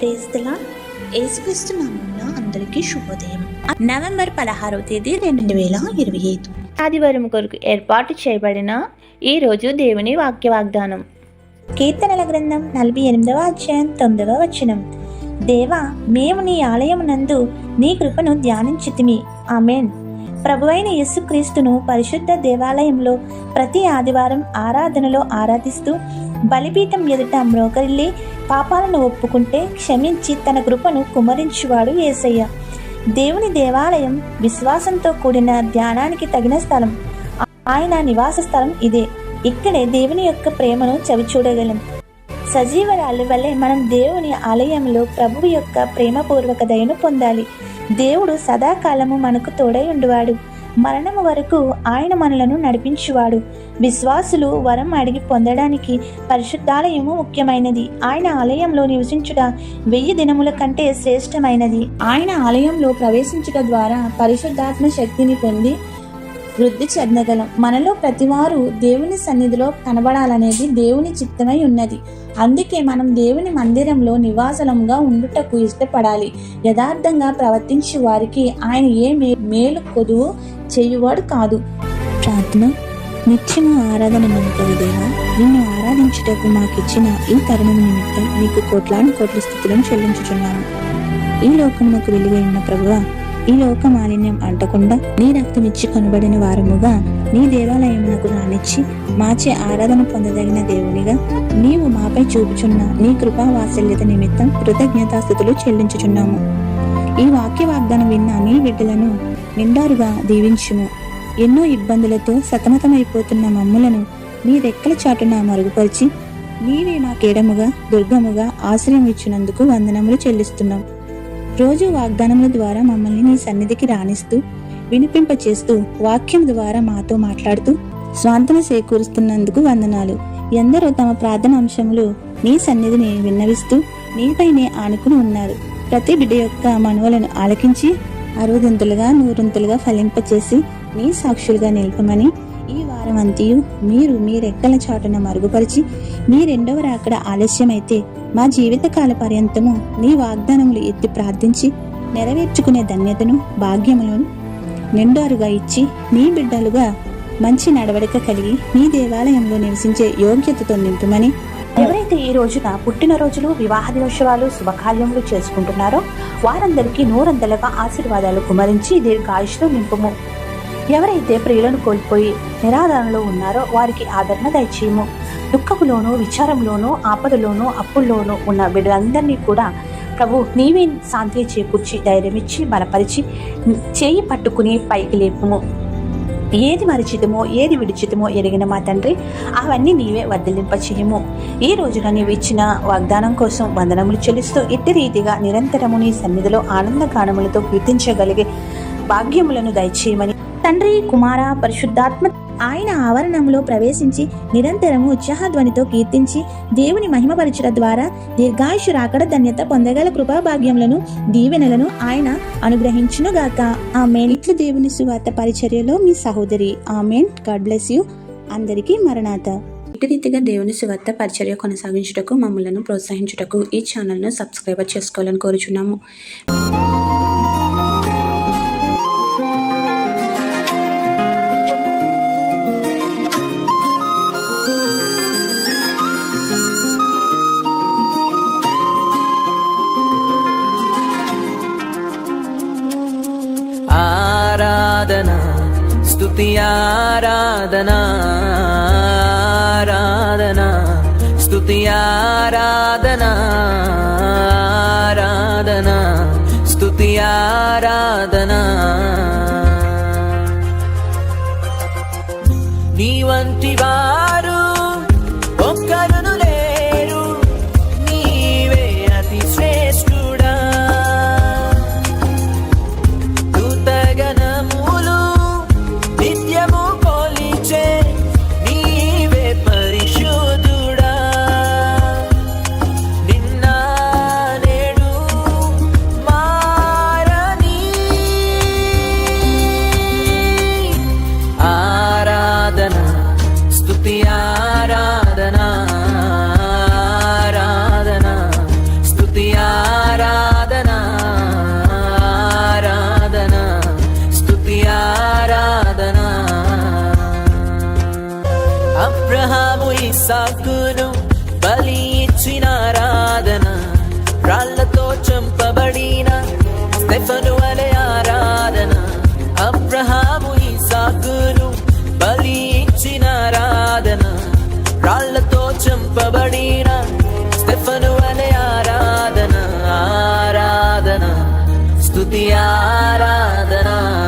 ప్రేస్తలా యేసుక్రీస్తు నామంలో అందరికీ శుభోదయం. నవంబర్ పదహారవ తేదీ రెండు వేల ఇరవై ఐదు. ఆదివారం కొరకు ఏర్పాటు చేయబడిన ఈ రోజు దేవుని వాక్య వాగ్దానం కీర్తనల గ్రంథం నలభై ఎనిమిదవ అధ్యాయం తొమ్మిదవ వచనం. దేవా మేము నీ ఆలయమునందు నీ కృపను ధ్యానించితిమి. ఆమెన్. ప్రభువైన యేసుక్రీస్తును పరిశుద్ధ దేవాలయంలో ప్రతి ఆదివారం ఆరాధనలో ఆరాధిస్తూ బలిపీఠం ఎదుట మ్రోకరిల్లి పాపాలను ఒప్పుకుంటే క్షమించి తన కృపను కుమరించువాడు యేసయ్య. దేవుని దేవాలయం విశ్వాసంతో కూడిన ధ్యానానికి తగిన స్థలం. ఆయన నివాస స్థలం ఇదే. ఇక్కడే దేవుని యొక్క ప్రేమను చవిచూడగలం. సజీవరాలు వల్లే మనం దేవుని ఆలయంలో ప్రభువు యొక్క ప్రేమపూర్వక దయను పొందాలి. దేవుడు సదాకాలము మనకు తోడై ఉండువాడు. మరణము వరకు ఆయన మనలను నడిపించువాడు. విశ్వాసులు వరం అడిగి పొందడానికి పరిశుద్ధాలయము ముఖ్యమైనది. ఆయన ఆలయంలో నివసించుట వెయ్యి దినముల కంటే శ్రేష్టమైనది. ఆయన ఆలయంలో ప్రవేశించుట ద్వారా పరిశుద్ధాత్మ శక్తిని పొంది వృద్ధి చెందగలం. మనలో ప్రతివారు దేవుని సన్నిధిలో కనబడాలనేది దేవుని చిత్తమై ఉన్నది. అందుకే మనం దేవుని మందిరంలో నివాసలంగా ఉండుటకు ఇష్టపడాలి. యథార్థంగా ప్రవర్తించే వారికి ఆయన ఏ మే మేలు కొదువు చేయువాడు కాదు. ప్రార్థన. నిత్యము ఆరాధన నమ్మకం దేవా నిన్ను ఆరాధించుటకు మాకిచ్చిన ఈ తరుణం నిమిత్తం నీకు కోట్లాను కోట్ల స్థితులను చెల్లించుచున్నాను ఈ లోకమునకు వెలుగైన ప్రభువా ఈ లోక మాలిన్యం అంటకుండా నీ రక్తం ఇచ్చి కొనబడిన వారముగా నీ దేవాలయమునకు రానిచ్చి మాచే ఆరాధన పొందదగిన దేవునిగా నీవు మాపై చూపుచున్న నీ కృపా వాత్సల్యత నిమిత్తం కృతజ్ఞతాస్థుతులు చెల్లించుచున్నాము. ఈ వాక్య వాగ్దానం విన్న నీ బిడ్డలను నిండారుగా దీవించుము. ఎన్నో ఇబ్బందులతో సతమతమైపోతున్న మమ్ములను మీ రెక్కల చాటున మరుగుపరిచి నీవే మా కేడముగా దుర్గముగా ఆశ్రయం ఇచ్చినందుకు వందనములు చెల్లిస్తున్నాం. రోజు వాగ్దానముల ద్వారా మమ్మల్ని నీ సన్నిధికి రాణిస్తూ వినిపింపచేస్తూ వాక్యం ద్వారా మాతో మాట్లాడుతూ స్వాంతన సేకూరుస్తున్నందుకు వందనాలు. ఎందరో తమ ప్రార్థన అంశములు నీ సన్నిధిని విన్నవిస్తూ నీపైనే ఆనుకుని ఉన్నారు. ప్రతి బిడ్డ యొక్క మనవలను ఆలకించి అరవదింతులుగా నూరంతులుగా ఫలింపచేసి నీ సాక్షులుగా నిలపమని ఈ వారం అంతయు మీరు మీ రెక్కల చాటున మరుగుపరిచి మీ రెండవ రాకడ ఆలస్యమైతే మా జీవితకాల పర్యంతము నీ వాగ్దానములు ఎత్తి ప్రార్థించి నెరవేర్చుకునే ధన్యతను భాగ్యములను నిండారుగా ఇచ్చి నీ బిడ్డలుగా మంచి నడవడిక కలిగి నీ దేవాలయంలో నివసించే యోగ్యతతో నింపుమని ఎవరైతే ఈ రోజున పుట్టినరోజులు వివాహ దినోత్సవాలు శుభకార్యములు చేసుకుంటున్నారో వారందరికీ నూరందలుగా ఆశీర్వాదాలు కుమరించి దీర్ఘాయుషులు నింపుము. ఎవరైతే ప్రియులను కోల్పోయి నిరాధారణలో ఉన్నారో వారికి ఆదరణ దయచేయము. దుఃఖములోనూ విచారంలోనూ ఆపదలోనూ అప్పుల్లోనూ ఉన్న బిడ్డలందరినీ కూడా ప్రభు నీవే శాంతి చేకూర్చి ధైర్యమిచ్చి బలపరిచి చేయి పట్టుకుని పైకి లేపుము. ఏది మరిచితమో ఏది విడిచితమో ఎరిగిన మా తండ్రి అవన్నీ నీవే వర్ధలింపచేయము ఈ రోజున నీవు ఇచ్చిన వాగ్దానం కోసం వందనములు చెల్లిస్తూ ఇట్టి రీతిగా నిరంతరము నీ సన్నిధిలో ఆనంద గానములతో కీర్తించగలిగే భాగ్యములను దయచేయమని తండ్రి కుమార పరిశుద్ధాత్మ ఆయన ఆవరణంలో ప్రవేశించి నిరంతరము ఉత్సాహధ్వనితో కీర్తించి దేవుని మహిమపరచుట ద్వారా దీర్ఘాయుషు రాకడ ధన్యత పొందగల కృపాభాగ్యములను దీవెనలను ఆయన అనుగ్రహించునుగాక. ఆమెన్. ఇట్లు దేవుని సువార్త పరిచర్యలో మీ సహోదరి. ఆమెన్. God bless you. అందరికీ మరణాత. ఇటు రీతిగా దేవుని సువార్త పరిచర్య కొనసాగించుటకు మమ్మలను ప్రోత్సహించుటకు ఈ ఛానల్ను సబ్స్క్రైబర్ చేసుకోవాలని కోరుచున్నాము. స్తుతి ఆరాధన ఆరాధన స్తుతి ఆరాధన ఆరాధన స్తుతి ఆరాధన. నీ వంటి వారు రాళ్ళతో చంపబడిన స్టెఫను అనే ఆరాధన. అబ్రహాము ఈ ఇస్సాకును బలి ఇచ్చిన ఆరాధన. రాళ్ళతో చంపబడిన స్టెఫను అనే ఆరాధన. ఆరాధన స్తుతి ఆరాధన.